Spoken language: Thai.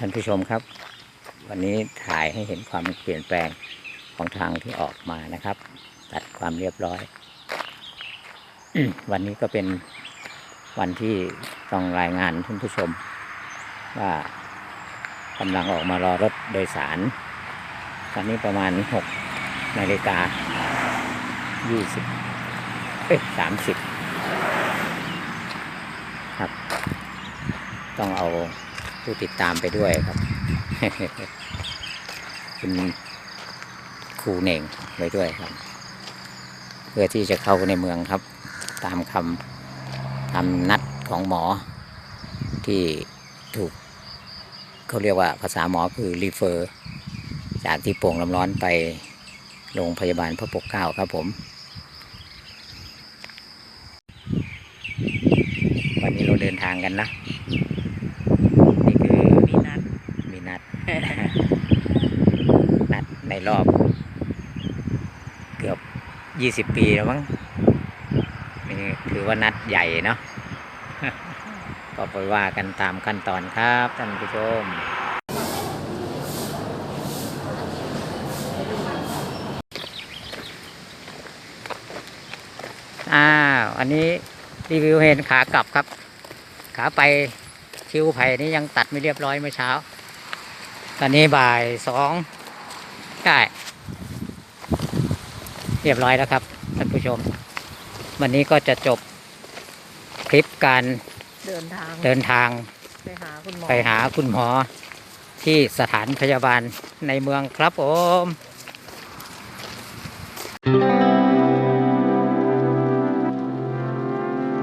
ท่านผู้ชมครับ วันนี้ถ่ายให้เห็นความเปลี่ยนแปลงของทางที่ออกมานะครับ ตัดความเรียบร้อย วันนี้ก็เป็นวันที่ต้องรายงานท่านผู้ชม ว่ากำลังออกมารอรถโดยสาร ตอนนี้ประมาณหกนาฬิกายี่สิบเอ้ยสามสิบครับ ต้องเอา ผู้ติดตามไปด้วยครับ คุณครูเน่งไปด้วยครับ เพื่อที่จะเข้าในเมืองครับ ตามคำตามนัดของหมอที่ถูกเขาเรียกว่าภาษาหมอคือรีเฟอร์ จากที่โป่งลำร้อนไปโรงพยาบาลพระปกเกล้าครับผม วันนี้เราเดินทางกันนะ นี่คือ มีนัด มีนัด นัดในรอบ เกือบ ยี่สิบปีแล้วมั้งนี่ถือว่านัดใหญ่เนาะก็ไปว่ากันตามขั้นตอนครับท่านผู้ชมอ้าวอันนี้รีวิวเห็นขากลับครับ ขาไปคิวไผ่นี่ยังตัดไม่เรียบร้อยเมื่อเช้า ตอนนี้บ่ายสองได้ รียบร้อยแล้วครับท่านผู้ชม วันนี้ก็จะจบคลิปการเดินทางเดินทางไปหาคุณหมอไปหาคุณหมอที่สถานพยาบาลในเมืองครับผม